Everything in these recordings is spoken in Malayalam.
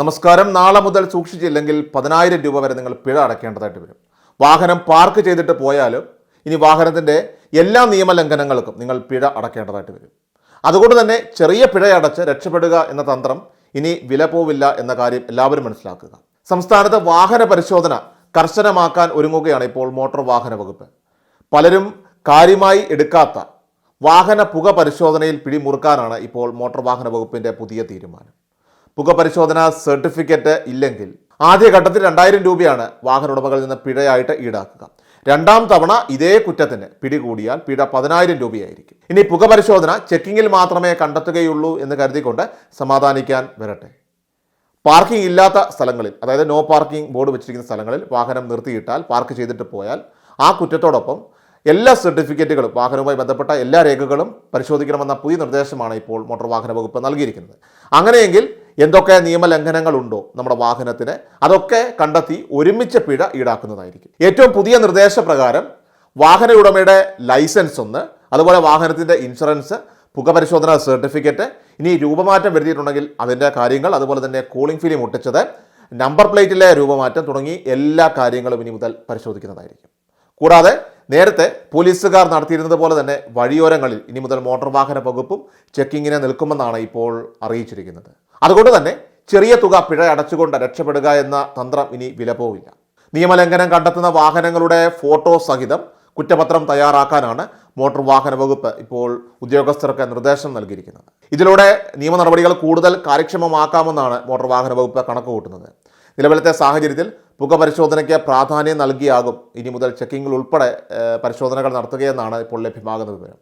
നമസ്കാരം. നാളെ മുതൽ സൂക്ഷിച്ചില്ലെങ്കിൽ പതിനായിരം രൂപ വരെ നിങ്ങൾ പിഴ അടയ്ക്കേണ്ടതായിട്ട് വരും. വാഹനം പാർക്ക് ചെയ്തിട്ട് പോയാലും ഇനി വാഹനത്തിന്റെ എല്ലാ നിയമലംഘനങ്ങൾക്കും നിങ്ങൾ പിഴ അടയ്ക്കേണ്ടതായിട്ട് വരും. അതുകൊണ്ട് തന്നെ ചെറിയ പിഴയടച്ച് രക്ഷപ്പെടുക എന്ന തന്ത്രം ഇനി വില പോവില്ല എന്ന കാര്യം എല്ലാവരും മനസ്സിലാക്കുക. സംസ്ഥാനത്ത് വാഹന പരിശോധന കർശനമാക്കാൻ ഒരുങ്ങുകയാണ് ഇപ്പോൾ മോട്ടോർ വാഹന വകുപ്പ്. പലരും കാര്യമായി എടുക്കാത്ത വാഹന പുക പരിശോധനയിൽ പിടിമുറുക്കാനാണ് ഇപ്പോൾ മോട്ടോർ വാഹന വകുപ്പിന്റെ പുതിയ തീരുമാനം. പുക പരിശോധന സർട്ടിഫിക്കറ്റ് ഇല്ലെങ്കിൽ. ആദ്യഘട്ടത്തിൽ രണ്ടായിരം രൂപയാണ് വാഹന ഉടമകളിൽ നിന്ന് പിഴയായിട്ട് ഈടാക്കുക. രണ്ടാം തവണ ഇതേ കുറ്റത്തിന് പിടികൂടിയാൽ പിഴ പതിനായിരം രൂപയായിരിക്കും. ഇനി പുകപരിശോധന ചെക്കിങ്ങിൽ മാത്രമേ കണ്ടെത്തുകയുള്ളൂ എന്ന് കരുതിക്കൊണ്ട് സമാധാനിക്കാൻ വരട്ടെ. പാർക്കിംഗ് ഇല്ലാത്ത സ്ഥലങ്ങളിൽ അതായത് നോ പാർക്കിംഗ് ബോർഡ് വെച്ചിരിക്കുന്ന സ്ഥലങ്ങളിൽ വാഹനം നിർത്തിയിട്ടാൽ പാർക്ക് ചെയ്തിട്ട് പോയാൽ ആ കുറ്റത്തോടൊപ്പം എല്ലാ സർട്ടിഫിക്കറ്റുകളും വാഹനവുമായി ബന്ധപ്പെട്ട എല്ലാ രേഖകളും പരിശോധിക്കണമെന്ന പുതിയ നിർദ്ദേശമാണ് ഇപ്പോൾ മോട്ടോർ വാഹന വകുപ്പ് നൽകിയിരിക്കുന്നത്. അങ്ങനെയെങ്കിൽ എന്തൊക്കെ നിയമലംഘനങ്ങളുണ്ടോ നമ്മുടെ വാഹനത്തിന് അതൊക്കെ കണ്ടെത്തി ഒരുമിച്ച് പിഴ ഈടാക്കുന്നതായിരിക്കും. ഏറ്റവും പുതിയ നിർദ്ദേശപ്രകാരം വാഹന ഉടമയുടെ ലൈസൻസ് ഒന്ന് അതുപോലെ വാഹനത്തിന്റെ ഇൻഷുറൻസ് പുകപരിശോധന സർട്ടിഫിക്കറ്റ് ഇനി രൂപമാറ്റം വരുത്തിയിട്ടുണ്ടെങ്കിൽ അതിന്റെ കാര്യങ്ങൾ അതുപോലെ തന്നെ കൂളിംഗ് ഫിലിം ഒട്ടിച്ചത് നമ്പർ പ്ലേറ്റിലെ രൂപമാറ്റം തുടങ്ങി എല്ലാ കാര്യങ്ങളും ഇനി മുതൽ പരിശോധിക്കുന്നതായിരിക്കും. കൂടാതെ നേരത്തെ പോലീസുകാർ നടത്തിയിരുന്നത് പോലെ തന്നെ വഴിയോരങ്ങളിൽ ഇനി മുതൽ മോട്ടോർ വാഹന വകുപ്പും ചെക്കിങ്ങിനെ നിൽക്കുമെന്നാണ് ഇപ്പോൾ അറിയിച്ചിരിക്കുന്നത്. അതുകൊണ്ട് തന്നെ ചെറിയ തുക പിഴ അടച്ചുകൊണ്ട് രക്ഷപ്പെടുക എന്ന തന്ത്രം ഇനി വില പോവില്ല നിയമലംഘനം കണ്ടെത്തുന്ന വാഹനങ്ങളുടെ ഫോട്ടോ സഹിതം കുറ്റപത്രം തയ്യാറാക്കാനാണ് മോട്ടോർ വാഹന വകുപ്പ് ഇപ്പോൾ ഉദ്യോഗസ്ഥർക്ക് നിർദ്ദേശം നൽകിയിരിക്കുന്നത്. ഇതിലൂടെ നിയമ നടപടികൾ കൂടുതൽ കാര്യക്ഷമമാക്കാമെന്നാണ് മോട്ടോർ വാഹന വകുപ്പ് കണക്ക് കൂട്ടുന്നത് നിലവിലത്തെ സാഹചര്യത്തിൽ പുക പരിശോധനയ്ക്ക് പ്രാധാന്യം നൽകിയാകും ഇനി മുതൽ ചെക്കിങ്ങിൽ ഉൾപ്പെടെ പരിശോധനകൾ നടത്തുകയെന്നാണ് ഇപ്പോൾ ലഭ്യമാകുന്ന വിവരം.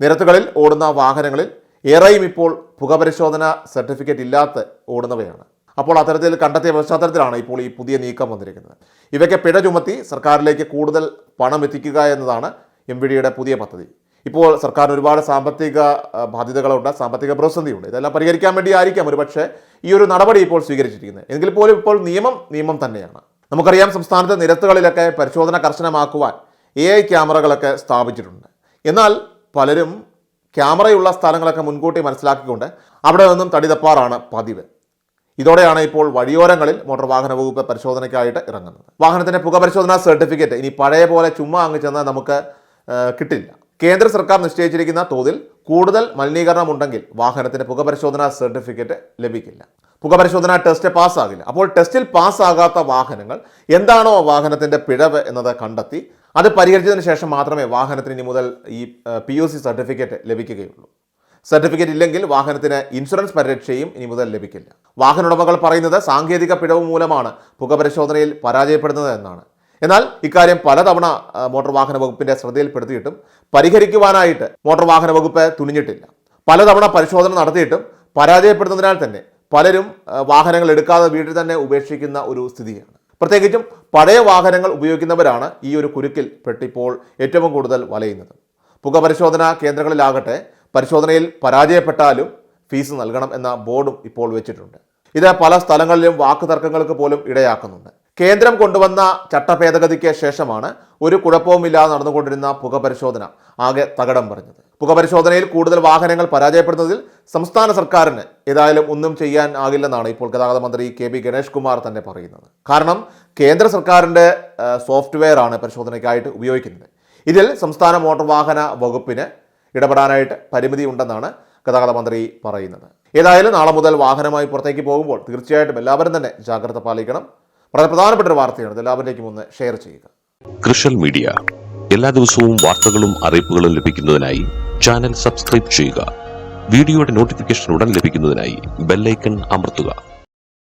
നിരത്തുകളിൽ ഓടുന്ന വാഹനങ്ങളിൽ ഏറെയും ഇപ്പോൾ പുകപരിശോധന സർട്ടിഫിക്കറ്റ് ഇല്ലാത്ത ഓടുന്നവയാണ്. അപ്പോൾ അത്തരത്തിൽ കണ്ടെത്തിയ പശ്ചാത്തലത്തിലാണ് ഇപ്പോൾ ഈ പുതിയ നീക്കം വന്നിരിക്കുന്നത്. ഇവയ്ക്ക് പിഴ ചുമത്തി സർക്കാരിലേക്ക് കൂടുതൽ പണം എത്തിക്കുക എന്നതാണ് എം വി ഡിയുടെ പുതിയ പദ്ധതി. ഇപ്പോൾ സർക്കാരിന് ഒരുപാട് സാമ്പത്തിക ബാധ്യതകളുണ്ട് സാമ്പത്തിക പ്രതിസന്ധിയുണ്ട്. ഇതെല്ലാം പരിഹരിക്കാൻ വേണ്ടി ആയിരിക്കാം ഒരുപക്ഷെ ഈ ഒരു നടപടി ഇപ്പോൾ സ്വീകരിച്ചിരിക്കുന്നത്. എങ്കിൽ പോലും ഇപ്പോൾ നിയമം നിയമം തന്നെയാണ്. നമുക്കറിയാം സംസ്ഥാനത്തെ നിരത്തുകളിലൊക്കെ പരിശോധന കർശനമാക്കുവാൻ എ ഐ ക്യാമറകളൊക്കെ സ്ഥാപിച്ചിട്ടുണ്ട്. എന്നാൽ പലരും ക്യാമറയുള്ള സ്ഥലങ്ങളൊക്കെ മുൻകൂട്ടി മനസ്സിലാക്കിക്കൊണ്ട് അവിടെ നിന്നും തടി തപ്പാറാണ് പതിവ്. ഇതോടെയാണ് ഇപ്പോൾ വഴിയോരങ്ങളിൽ മോട്ടോർ വാഹന വകുപ്പ് പരിശോധനയ്ക്കായിട്ട് ഇറങ്ങുന്നത്. വാഹനത്തിന്റെ പുക പരിശോധനാ സർട്ടിഫിക്കറ്റ് ഇനി പഴയ പോലെ ചുമ്മാ അങ്ങ് ചെന്നാൽ നമുക്ക് കിട്ടില്ല. കേന്ദ്ര സർക്കാർ നിശ്ചയിച്ചിരിക്കുന്ന തോതിൽ കൂടുതൽ മലിനീകരണം ഉണ്ടെങ്കിൽ വാഹനത്തിന് പുക പരിശോധനാ സർട്ടിഫിക്കറ്റ് ലഭിക്കില്ല. പുക പരിശോധന ടെസ്റ്റ് പാസ്സാകില്ല. അപ്പോൾ ടെസ്റ്റിൽ പാസ്സാകാത്ത വാഹനങ്ങൾ എന്താണോ വാഹനത്തിന്റെ പിഴവ് എന്നത് കണ്ടെത്തി അത് പരിഹരിച്ചതിന് ശേഷം മാത്രമേ വാഹനത്തിന് ഇനി മുതൽ ഈ പി യു സി സർട്ടിഫിക്കറ്റ് ലഭിക്കുകയുള്ളൂ. സർട്ടിഫിക്കറ്റ് ഇല്ലെങ്കിൽ വാഹനത്തിന് ഇൻഷുറൻസ് പരിരക്ഷയും ഇനി മുതൽ ലഭിക്കില്ല. വാഹന ഉടമകൾ പറയുന്നത് സാങ്കേതിക പിഴവ് മൂലമാണ് പുക പരിശോധനയിൽ പരാജയപ്പെടുന്നത് എന്നാണ്. എന്നാൽ ഇക്കാര്യം പലതവണ മോട്ടോർ വാഹന വകുപ്പിന്റെ ശ്രദ്ധയിൽപ്പെടുത്തിയിട്ടും പരിഹരിക്കുവാനായിട്ട് മോട്ടോർ വാഹന വകുപ്പ് തുനിഞ്ഞിട്ടില്ല. പലതവണ പരിശോധന നടത്തിയിട്ടും പരാജയപ്പെടുന്നതിനാൽ തന്നെ പലരും വാഹനങ്ങൾ എടുക്കാതെ വീട്ടിൽ തന്നെ ഉപേക്ഷിക്കുന്ന ഒരു സ്ഥിതിയാണ്. പ്രത്യേകിച്ചും പഴയ വാഹനങ്ങൾ ഉപയോഗിക്കുന്നവരാണ് ഈ ഒരു കുരുക്കിൽ പെട്ടിപ്പോൾ ഏറ്റവും കൂടുതൽ വലയുന്നത്. പുക പരിശോധനാ കേന്ദ്രങ്ങളിലാകട്ടെ പരിശോധനയിൽ പരാജയപ്പെട്ടാലും ഫീസ് നൽകണം എന്ന ബോർഡും ഇപ്പോൾ വെച്ചിട്ടുണ്ട്. ഇത് പല സ്ഥലങ്ങളിലും വാക്കുതർക്കങ്ങൾക്ക് പോലും ഇടയാക്കുന്നുണ്ട്. കേന്ദ്രം കൊണ്ടുവന്ന ചട്ടഭേദഗതിക്ക് ശേഷമാണ് ഒരു കുഴപ്പവുമില്ലാതെ നടന്നുകൊണ്ടിരുന്ന പുക പരിശോധന ആകെ തകടം പറഞ്ഞത്. പുക പരിശോധനയിൽ കൂടുതൽ വാഹനങ്ങൾ പരാജയപ്പെടുന്നതിൽ സംസ്ഥാന സർക്കാരിന് ഏതായാലും ഒന്നും ചെയ്യാൻ ആകില്ലെന്നാണ് ഇപ്പോൾ ഗതാഗത മന്ത്രി കെ ബി ഗണേഷ് കുമാർ തന്നെ പറയുന്നത്. കാരണം കേന്ദ്ര സർക്കാരിന്റെ സോഫ്റ്റ്വെയർ ആണ് പരിശോധനയ്ക്കായിട്ട് ഉപയോഗിക്കുന്നത്. ഇതിൽ സംസ്ഥാന മോട്ടോർ വാഹന വകുപ്പിന് ഇടപെടാനായിട്ട് പരിമിതി ഉണ്ടെന്നാണ് ഗതാഗത മന്ത്രി പറയുന്നത്. ഏതായാലും നാളെ മുതൽ വാഹനമായി പുറത്തേക്ക് പോകുമ്പോൾ തീർച്ചയായിട്ടും എല്ലാവരും തന്നെ ജാഗ്രത പാലിക്കണം. വളരെ പ്രധാനപ്പെട്ട ഒരു വാർത്തയാണ് എല്ലാവരിലേക്കും ഒന്ന് ഷെയർ ചെയ്യുക. കൃഷൽ മീഡിയ. എല്ലാ ദിവസവും വാർത്തകളും അറിയിപ്പുകളും ലഭിക്കുന്നതിനായി ചാനൽ സബ്സ്ക്രൈബ് ചെയ്യുക. വീഡിയോയുടെ നോട്ടിഫിക്കേഷൻ ഉടൻ ലഭിക്കുന്നതിനായി ബെല്ലൈക്കൺ അമർത്തുക.